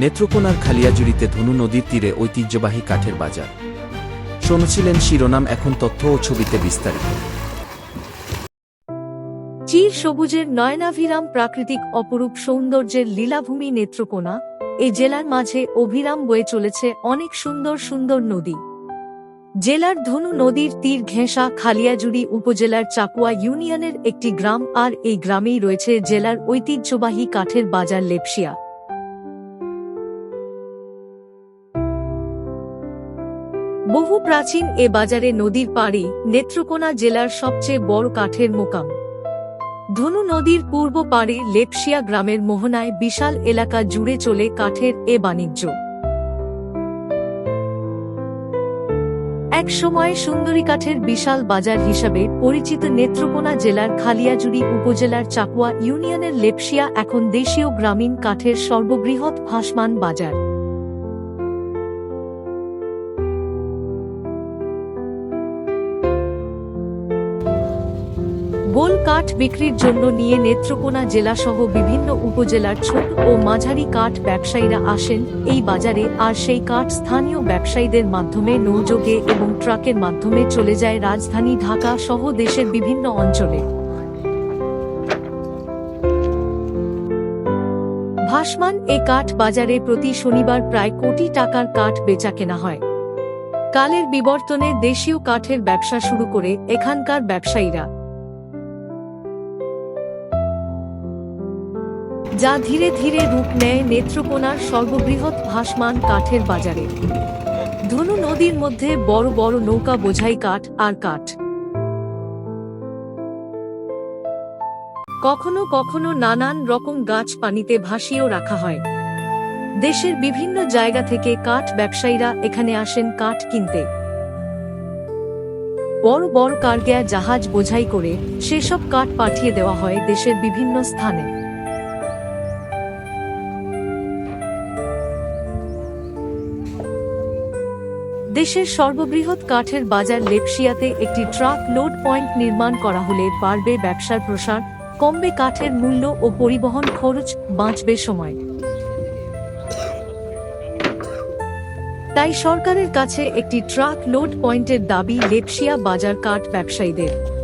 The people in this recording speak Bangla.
নেত্রকোনার খালিয়াজুড়িতে ধনু নদীর তীরে ঐতিহ্যবাহী কাঠের বাজার। শুনছিলেন শিরোনাম এখন তথ্য ও ছবিতে বিস্তারিত। চির সবুজের নয়নাভিরাম প্রাকৃতিক অপরূপ সৌন্দর্যের লীলাভূমি নেত্রকোনা এই জেলার মাঝে অভিরাম বয়ে চলেছে অনেক সুন্দর সুন্দর নদী। জেলার ধনু নদীর তীর ঘেঁষা খালিয়াজুড়ি উপজেলার চাকুয়া ইউনিয়নের একটি গ্রাম আর এই গ্রামেই রয়েছে জেলার ঐতিহ্যবাহী কাঠের বাজার লেপসিয়া। বহু প্রাচীন এ বাজারে নদীর পাড়ে নেত্রকোনা জেলার সবচেয়ে বড় কাঠের মোকাম। ধনু নদীর পূর্ব পাড়ে লেপসিয়া গ্রামের মোহনায় বিশাল এলাকা জুড়ে চলে কাঠের এ বাণিজ্য। এক সময় সুন্দরী কাঠের বিশাল বাজার হিসাবে পরিচিত নেত্রকোনা জেলার খালিয়াজুড়ি উপজেলার চাকুয়া ইউনিয়নের লেপসিয়া এখন দেশীয় গ্রামীণ কাঠের সর্ববৃহৎ ভাসমান বাজার। গোল কাঠ বিক্রির জন্য নিয়ে নেত্রকোনা জেলাসহ বিভিন্ন উপজেলার ছোট ও মাঝারি কাঠ ব্যবসায়ীরা আসেন এই বাজারে, আর সেই কাঠ স্থানীয় ব্যবসায়ীদের মাধ্যমে নৌযোগে এবং ট্রাকের মাধ্যমে চলে যায় রাজধানী ঢাকা সহ দেশের বিভিন্ন অঞ্চলে। ভাসমান এ কাঠ বাজারে প্রতি শনিবার প্রায় কোটি টাকার কাঠ বেচা কেনা হয়। কালের বিবর্তনে দেশীয় কাঠের ব্যবসা শুরু করে এখানকার ব্যবসায়ীরা। যা ধীরে ধীরে রূপ নেয় নেত্রকোনার সর্ববৃহৎ ভাসমান কাঠের বাজারে। ধনু নদীর মধ্যে বড় বড় নৌকা, বোঝাই কাঠ আর কাঠ। কখনো কখনো নানান রকম গাছ পানিতে ভাসিয়েও রাখা হয়। দেশের বিভিন্ন জায়গা থেকে কাঠ ব্যবসায়ীরা এখানে আসেন কাঠ কিনতে। বড় বড় কার্গেয়া জাহাজ বোঝাই করে সেসব কাঠ পাঠিয়ে দেওয়া হয় দেশের বিভিন্ন স্থানে। দেশের সর্ববৃহৎ কাঠের বাজার লেপসিয়াতে একটি ট্রাক লোড পয়েন্ট নির্মাণ করা হলে বাড়বে ব্যবসার প্রসার, কমবে কাঠের মূল্য ও পরিবহন খরচ, বাঁচবে সময়। তাই সরকারের কাছে একটি ট্রাক লোড পয়েন্টের দাবি লেপসিয়া বাজার কাঠ ব্যবসায়ীদের।